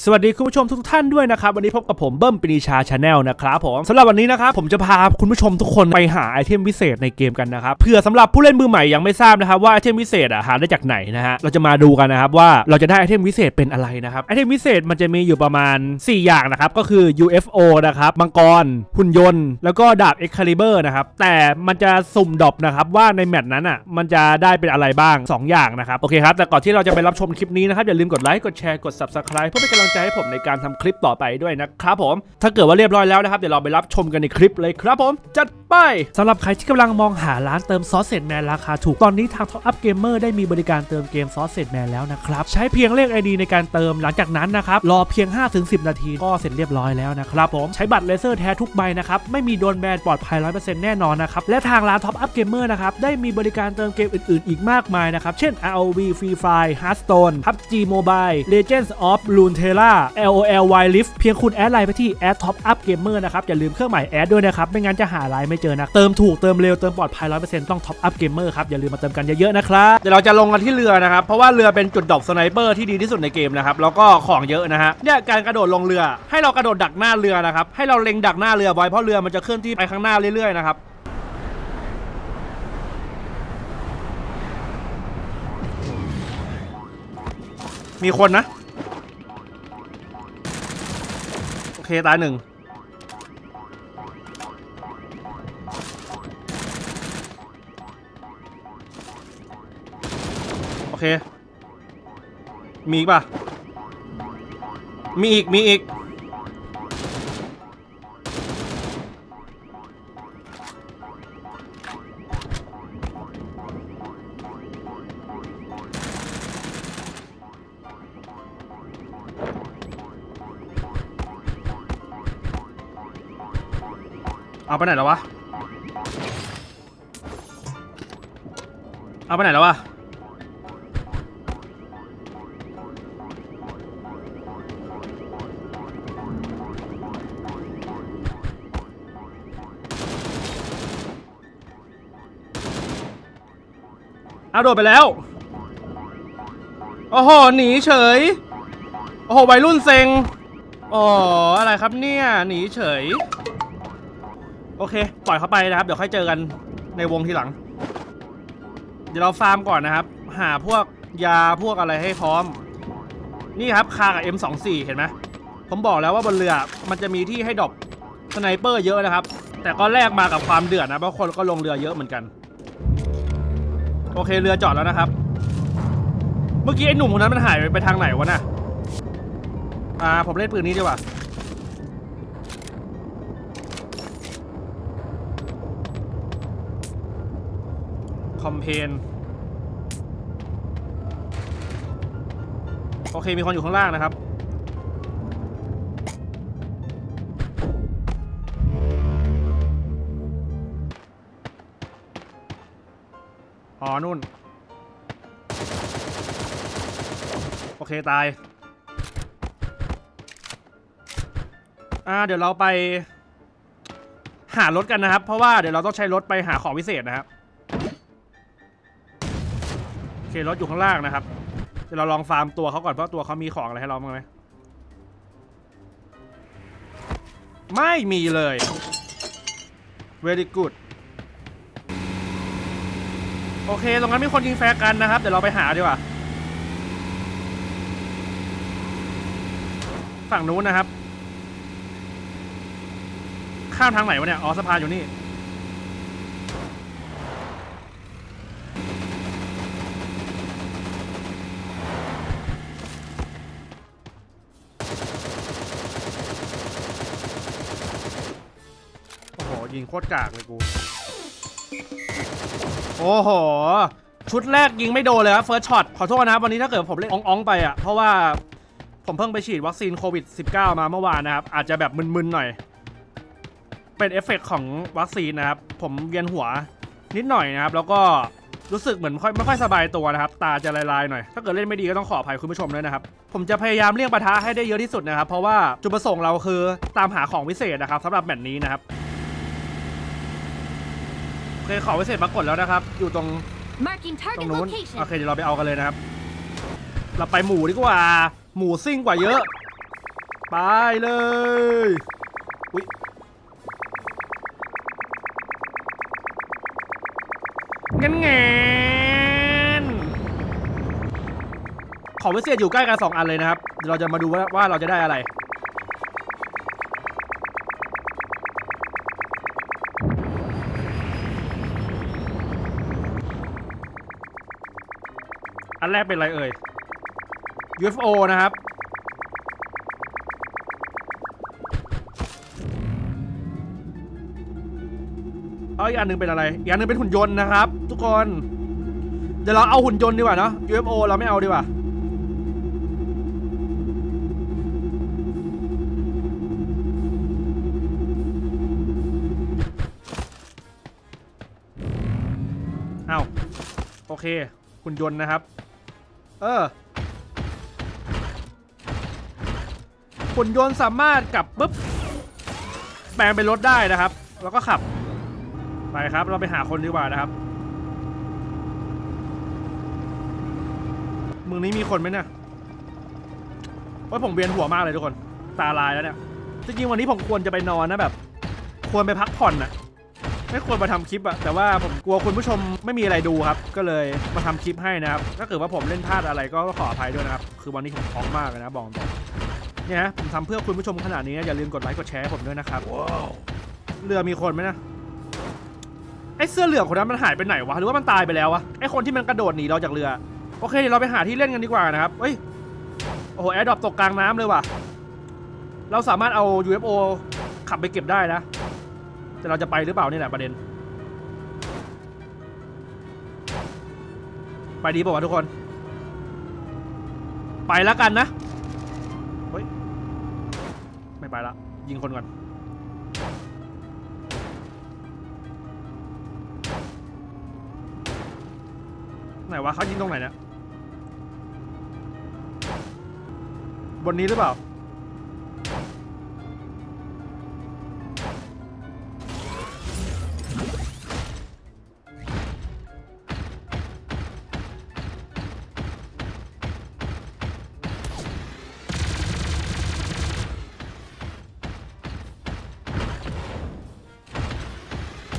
สวัสดีคุณผู้ชมทุกท่านด้วยนะครับ วันนี้พบกับผมเบิ้มปรีชาชาแนลนะครับผมสำหรับวันนี้นะครับผมจะพาคุณผู้ชมทุกคนไปหาไอเทมวิเศษในเกมกันนะครับเพื่อสำหรับผู้เล่นมือใหม่ยังไม่ทราบนะครับว่าไอเทมวิเศษอะหาได้จากไหนนะฮะเราจะมาดูกันนะครับว่าเราจะได้ไอเทมวิเศษเป็นอะไรนะครับไอเทมวิเศษมันจะมีอยู่ประมาณ 4 อย่างนะครับก็คือ UFO นะครับมังกรหุ่นยนต์ แล้วก็ดาบ Excalibur นะครับแต่มันจะสุ่มดรอปนะครับว่าในแมตช์นั้นอะมันจะได้เป็นอะไรบ้าง 2 อย่างนะครับโอเคครับแต่ก่อนที่เราจะไปรับชมคลิปนี้นะครับอย่าลืมกดไลค์กดแชร์กด subscribe เพื่อเป็นกำลังใจให้ผมในการทำคลิปต่อไปด้วยนะครับผม ถ้าเกิดว่าเรียบร้อยแล้วนะครับ เดี๋ยวเราไปรับชมกันในคลิปเลยครับผม จัดไปสำหรับใครที่กำลังมองหาร้านเติมซอสเซตแมนราคาถูก ตอนนี้ทาง Top Up Gamer ได้มีบริการเติมเกมซอสเซตแมนแล้วนะครับ ใช้เพียงเลข ID ในการเติมหลังจากนั้นนะครับ รอเพียง 5-10 นาทีก็เสร็จเรียบร้อยแล้วนะครับผม ใช้บัตรเลเซอร์แท้ทุกใบนะครับ ไม่มีโดนแบนปลอดภัย 100%แน่นอนนะครับ และทางร้าน Top Up Gamer นะครับได้มีบริการเติมเกมอื่น ๆ อีกมากมายนะครับเช่น ROV Free Fire Hearthstone PUBG Mobile Legends of Runeterra LOL Wild Rift เพียงคุณแอดไลน์ไปที่แอด Top Up Gamer นะครับ อย่าลืมเครื่องหมายแอดด้วยนะครับ ไม่งั้นจะหาไลน์ไม่เจอนะ เติมถูกเติมเร็ว เติมปลอดภัย 100%ต้อง Top Up Gamer ครับ อย่าลืมมาเติมกันเยอะๆนะครับเดี๋ยวเราจะลงกันที่เรือนะครับ เพราะว่าเรือเป็นจุดดรอปสไนเปอร์ที่ดีที่สุดในเกมนะครับแล้วก็ของเยอะนะฮะเนี่ยการกระโดดลงเรือ ให้เรากระโดดดักหน้าเรือนะครับให้เราเล็งดักหน้าเรือไว้เพราะเรือมันจะเคลื่อนที่ไปข้างหน้าเรื่อยๆนะครับมีคนนะ ตายหนึ่งโอเค มีอีกป่ะ มีอีก มีอีก เอาไปไหนแล้ววะ เอาไปไหนแล้ววะ เอาโดดไปแล้ว โอ้โห หนีเฉย โอ้โห วัยรุ่นเซ็ง อ๋อ อะไรครับเนี่ย หนีเฉย โอเค ปล่อยเขาไปนะครับ เดี๋ยวค่อยเจอกันในวงทีหลัง เดี๋ยวเราฟาร์มก่อนนะครับ หาพวกยาพวกอะไรให้พร้อม นี่ครับคากับ M24 เห็นไหมผมบอกแล้วว่าบนเรือมันจะมีที่ให้ดรอปสไนเปอร์เยอะนะครับ แต่ก็แลกมากับความเดือดนะเพราะคนก็ลงเรือเยอะเหมือนกัน โอเคเรือจอดแล้วนะครับ เมื่อกี้ไอ้หนุ่มคนนั้นมันหายไปทางไหนวะน่ะอ่าผมเล่นปืนนี้ดีกว่า คอมเพนโอเค มีคนอยู่ข้างล่างนะครับ อ๋อ นู่น โอเค ตาย อ่า เดี๋ยวเราไป หารถกันนะครับ เพราะว่าเดี๋ยวเราต้องใช้รถไปหาของพิเศษนะครับ เครถอยู่ข้างล่างนะครับเดี๋ยวเราลองฟาร์มตัวเขาก่อนเพราะตัวเขามีของอะไรให้เราบ้างไหมไม่มีเลย very good โอเค ตรงนั้นมีคนยิงแฟร์กันนะครับ เดี๋ยวเราไปหาดีกว่า ฝั่งนู้นนะครับ ข้ามทางไหนวะเนี่ย อ๋อสะพานอยู่นี่ คตรกากเลยกู โอ้โห ชุดแรกยิงไม่โดนเลยครับเฟิร์สช็อตขอโทษนะครับวันนี้ถ้าเกิดผมเล่นอ่องๆไปอะ เพราะว่าผมเพิ่งไปฉีดวัคซีนโควิด -19 มาเมื่อวานนะครับ อาจจะแบบมึนๆหน่อย เป็นเอฟเฟกต์ของวัคซีนนะครับ ผมเวียนหัวนิดหน่อยนะครับ แล้วก็รู้สึกเหมือนค่อยไม่ค่อยสบายตัวนะครับ ตาจะลายๆหน่อยถ้าเกิดเล่นไม่ดีก็ต้องขออภัยคุณผู้ชมด้วยนะครับ ผมจะพยายามเลี่ยงปะทะให้ได้เยอะที่สุดนะครับ เพราะว่าจุดประสงค์เราคือตามหาของพิเศษนะครับสำหรับแมตช์นี้นะครับ เคของพิเศษปรากฏแล้วนะครับ อยู่ตรง Marking ตรง target นู้น location. โอเคเดี๋ยวเราไปเอากันเลยนะครับ เราไปหมูดีกว่า หมูซิ่งกว่าเยอะ ไปเลย อุ้ยงั้นแงนของพิเศษอยู่ใกล้กันสองอันเลยนะครับเดี๋ยวเราจะมาดูว่าว่าเราจะได้อะไร แรกเป็นอะไรเอ่ย UFO นะครับ เอาอีกอันหนึ่งเป็นอะไร อีกอันหนึ่งเป็นหุ่นยนต์นะครับ ทุกคน เดี๋ยวเราเอาหุ่นยนต์ดีกว่าเนาะ UFO เราไม่เอาดีกว่าเอาโอเคหุ่นยนต์นะครับ เออหุ่นยนต์สามารถกลับปุ๊บแปลงเป็นรถได้นะครับ แล้วก็ขับ ไปครับ เราไปหาคนดีกว่านะครับมืองนี้มีคนไหมเนี่ยว่าผมเวียนหัวมากเลยทุกคน ตาลายแล้วเนี่ย จริงๆวันนี้ผมควรจะไปนอนนะแบบ ควรไปพักผ่อนน่ะ ไม่ควรมาทำคลิปอะแต่ว่าผมกลัวคุณผู้ชมไม่มีอะไรดูครับ ก็เลยมาทำคลิปให้นะครับถ้าเกิดว่าผมเล่นพลาดอะไรก็ขออภัยด้วยนะครับ คือวันนี้ผมท้องมากเลยนะบอกตรงเนี่ยนะผมทำเพื่อคุณผู้ชมขนาดนี้นะอย่าลืมกดไลค์กดแชร์ให้ผมด้วยนะครับเรือมีคนไหมนะไอ้เสื้อเหลืองคนนั้นมันหายไปไหนวะหรือว่ามันตายไปแล้ววะไอ้คนที่มันกระโดดหนีเราจากเรือโอเคเดี๋ยวเราไปหาที่เล่นกันดีกว่านะครับเฮ้ยโอ้โหแอร์ดรอปตกกลางน้ำเลยว่ะเราสามารถเอา UFO ขับไปเก็บได้นะ แต่เราจะไปหรือเปล่านี่แหละประเด็น ไปดีป่าวะทุกคน ไปแล้วกันนะ เฮ้ย ไม่ไปละ ยิงคนก่อน ไหนวะเขายิงตรงไหนเนี่ย บนนี้หรือเปล่า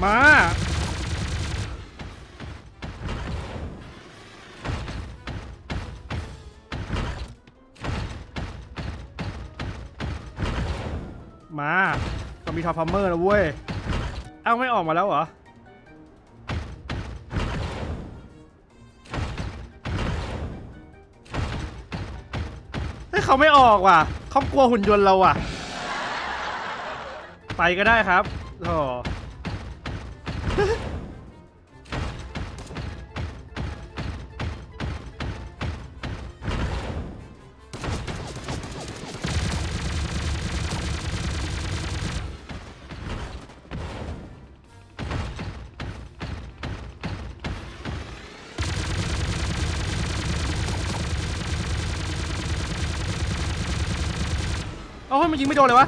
มา มาก็มีทอร์พัมเมอร์นะเว้ย เอ้าไม่ออกมาแล้วเหรอ เฮ้ยเขาไม่ออกว่ะเขากลัวหุ่นยนต์เราว่ะ ไปก็ได้ครับโธ่ อ้ามันยิงไม่โดนเลยวะ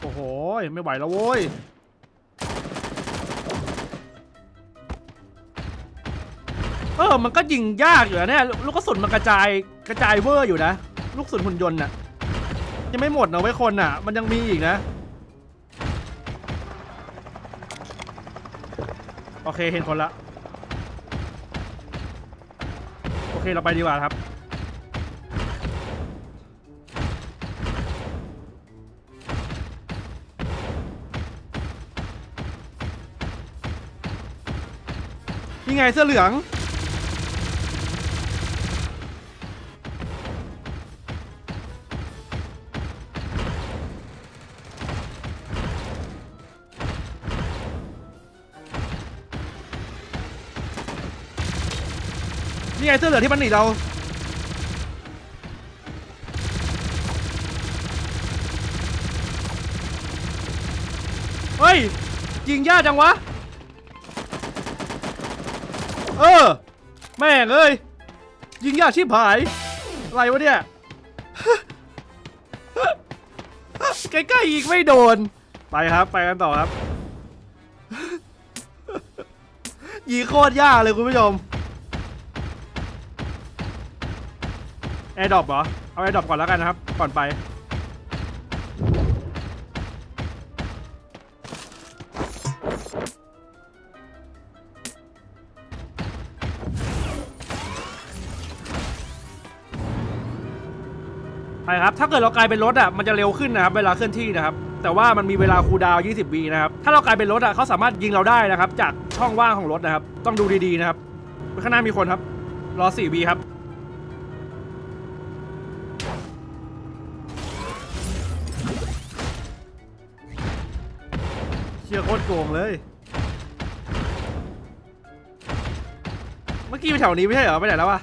โอ้โหไม่ไหวแล้วโว้ยเออ มันก็ยิงยากอยู่นะเนี่ย ลูกกระสุนมันกระจายกระจายเวอร์อยู่นะ ลูกกระสุนหุ่นยนต์น่ะ ยังไม่หมดนะไว้คนน่ะ มันยังมีอีกนะ โอเคเห็นคนละ โอเคเราไปดีกว่าครับ นี่ไงเสื้อเหลือง นี่ไงเสื้อเหลืองที่มันหนีเรา เฮ้ย ยิงยากจังวะ เออ แม่งเอ้ย ยิงยากชิบหาย อะไรวะเนี่ย ใกล้ๆอีกไม่โดน ไปครับ ไปกันต่อครับยีโคตรยากเลยคุณผู้ชม แอร์ดรอปเหรอ เอาแอร์ดรอปก่อนแล้วกันนะครับ ก่อนไป ไปครับ ถ้าเกิดเรากลายเป็นรถอะ มันจะเร็วขึ้นนะครับ เวลาเคลื่อนที่นะครับ แต่ว่ามันมีเวลาคูลดาวน์20วินะครับ ถ้าเรากลายเป็นรถอะเขาสามารถยิงเราได้นะครับ จากช่องว่างของรถนะครับ ต้องดูดีๆนะครับ ข้างหน้ามีคนครับ รอ4วิครับ เชี่ยโคตรโกงเลย เมื่อกี้ไปแถวนี้ไม่ใช่เหรอ ไปไหนแล้ววะ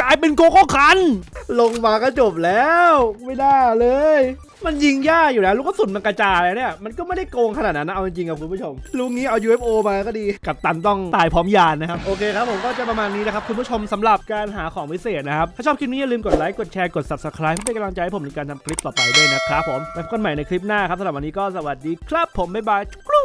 กลายเป็นโกโก้คัน ลงมาก็จบแล้ว ไม่น่าเลย มันยิงยากอยู่นะลูกกระสุนมันกระจายเนี่ยมันก็ไม่ได้โกงขนาดนั้นนะเอาจริงๆครับคุณผู้ชมลุงนี้เอา UFO มาก็ดี กับตันต้องตายพร้อมยานนะครับโอเคครับผมก็จะประมาณนี้นะครับคุณผู้ชมสำหรับการหาของพิเศษนะครับถ้าชอบคลิปนี้อย่าลืมกดไลค์กดแชร์กด subscribe เพื่อเป็นกำลังใจให้ผมในการทำคลิปต่อไปด้วยนะครับผมไว้พบกันใหม่ในคลิปหน้าครับสำหรับวันนี้ก็สวัสดีครับผมบ๊ายบายจุ๊กรู